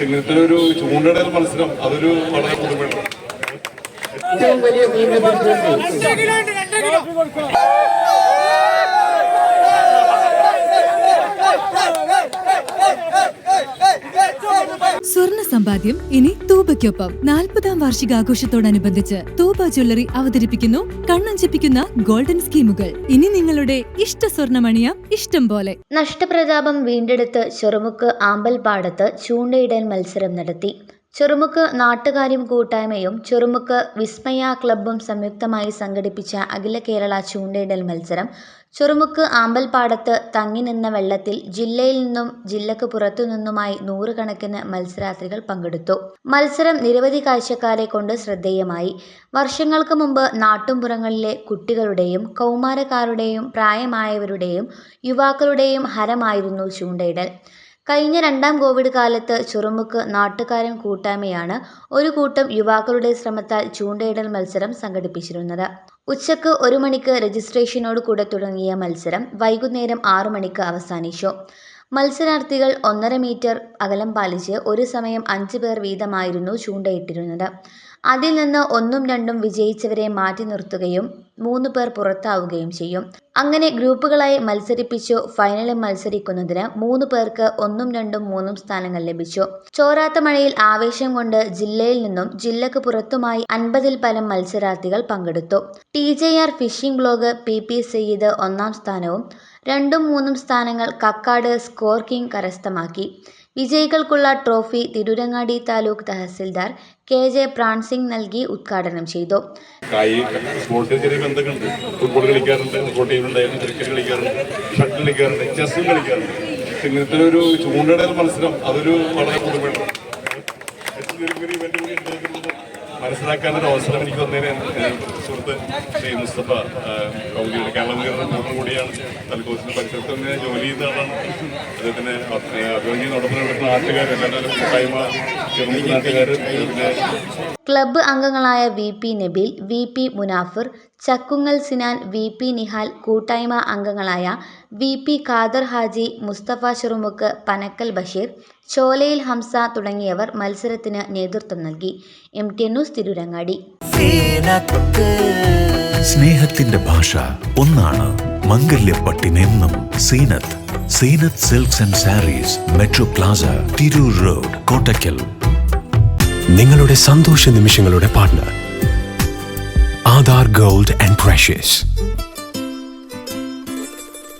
ഇങ്ങനത്തെ ഒരു ചൂണ്ടയിടൽ മത്സരം അതൊരു വളരെ പുതുമയാണ് ഏറ്റവും വലിയ സ്വർണ സമ്പാദ്യം ഇനി തൂബയ്ക്കൊപ്പം. നാൽപ്പതാം വാർഷികാഘോഷത്തോടനുബന്ധിച്ച് തൂബ ജ്വല്ലറി അവതരിപ്പിക്കുന്നു കണ്ണഞ്ചിപ്പിക്കുന്ന ഗോൾഡൻ സ്കീമുകൾ. ഇനി നിങ്ങളുടെ ഇഷ്ട സ്വർണമണിയ ഇഷ്ടം പോലെ. നഷ്ടപ്രതാപം വീണ്ടെടുത്ത് ചെറുമുക്ക് ആമ്പൽപാടത്ത് ചൂണ്ടയിടൽ മത്സരം നടത്തി. ചെറുമുക്ക് നാട്ടുകാരും കൂട്ടായ്മയും ചെറുമുക്ക് വിസ്മയ ക്ലബ്ബും സംയുക്തമായി സംഘടിപ്പിച്ച അഖില കേരള ചൂണ്ടയിടൽ മത്സരം ചെറുമുക്ക് ആമ്പൽപ്പാടത്ത് തങ്ങിനിന്ന വെള്ളത്തിൽ ജില്ലയിൽ നിന്നും ജില്ലക്ക് പുറത്തുനിന്നുമായി നൂറുകണക്കിന് മത്സരാർത്ഥികൾ പങ്കെടുത്തു. മത്സരം നിരവധി കാഴ്ചക്കാരെ കൊണ്ട് ശ്രദ്ധേയമായി. വർഷങ്ങൾക്ക് മുമ്പ് നാട്ടുംപുറങ്ങളിലെ കുട്ടികളുടെയും കൗമാരക്കാരുടെയും പ്രായമായവരുടെയും യുവാക്കളുടെയും ഹരമായിരുന്നു ചൂണ്ടയിടൽ. കഴിഞ്ഞ രണ്ടാം കോവിഡ് കാലത്ത് ചെറുമുക്ക് നാട്ടുകാരൻ കൂട്ടായ്മയാണ് ഒരു കൂട്ടം യുവാക്കളുടെ ശ്രമത്താൽ ചൂണ്ടയിടൽ മത്സരം സംഘടിപ്പിച്ചിരുന്നത്. ഉച്ചയ്ക്ക് ഒരു മണിക്ക് രജിസ്ട്രേഷനോട് കൂടെ തുടങ്ങിയ മത്സരം വൈകുന്നേരം ആറു മണിക്ക് അവസാനിച്ചു. മത്സരാർത്ഥികൾ ഒന്നര മീറ്റർ അകലം പാലിച്ച് ഒരു സമയം അഞ്ച് പേർ വീതമായിരുന്നു ചൂണ്ടയിട്ടിരുന്നത്. അതിൽ നിന്ന് ഒന്നും രണ്ടും വിജയിച്ചവരെ മാറ്റി നിർത്തുകയും മൂന്ന് പേർ പുറത്താവുകയും ചെയ്യും. അങ്ങനെ ഗ്രൂപ്പുകളായി മത്സരിപ്പിച്ചു. ഫൈനലിൽ മത്സരിക്കുന്നതിന് മൂന്ന് പേർക്ക് ഒന്നും രണ്ടും മൂന്നും സ്ഥാനങ്ങൾ ലഭിച്ചു. ചോരാത്ത മഴയിൽ ആവേശം കൊണ്ട് ജില്ലയിൽ നിന്നും ജില്ലക്ക് പുറത്തുമായി അൻപതിൽ പരം മത്സരാർത്ഥികൾ പങ്കെടുത്തു. T J R fishing blog P P Sayyid ഒന്നാം സ്ഥാനവും രണ്ടും മൂന്നും സ്ഥാനങ്ങൾ കക്കാട് സ്കോർ കിങ് കരസ്ഥമാക്കി. വിജയികൾക്കുള്ള trophy Tirurangadi taluk tahsildar K J Pransingh നൽകി ഉദ്ഘാടനം ചെയ്തു. ഫുട്ബോൾ ക്രിക്കറ്റ് ഷട്ടിൽ ഒരു ചൂണ്ടയുടെ മത്സരം അതൊരു വളരെ പുതുമയാണ് മനസ്സിലാക്കാനൊരു അവസരം എനിക്ക് തന്നതിന് സുഹൃത്ത് ശ്രീ മുസ്തഫ കൗലിയുടെ കേരളം കൂട്ടം കൂടിയാണ് തലക്കോസിന്റെ പരിസരത്ത് ജോലി ചെയ്യുന്ന ആളാണ്. അദ്ദേഹത്തിന് അഭിമന്യോടൊപ്പം നടപ്പിലെടുക്കുന്ന നാട്ടുകാർ എല്ലാവരും കൂട്ടായ്മ ക്ലബ്ബ് അംഗങ്ങളായ V P Nabeel V P Munafir Chakkungal Sinan V P Nihal കൂട്ടായ്മ അംഗങ്ങളായ വി പി ഖാദർ ഹാജി മുസ്തഫ ഷെറുമുക്ക് പനക്കൽ ബഷീർ ചോലയിൽ ഹംസ തുടങ്ങിയവർ മത്സരത്തിന് നേതൃത്വം നൽകി. M T news Tirurangadi. സ്നേഹത്തിന്റെ ഭാഷ ഒന്നാണ് മംഗല്യപ്പട്ടിനെന്നും Seenath. Seenath silks and sarees metro plaza Tirur road Kottakkal. നിങ്ങളുടെ സന്തോഷ നിമിഷങ്ങളുടെ partner Aadhaar gold and precious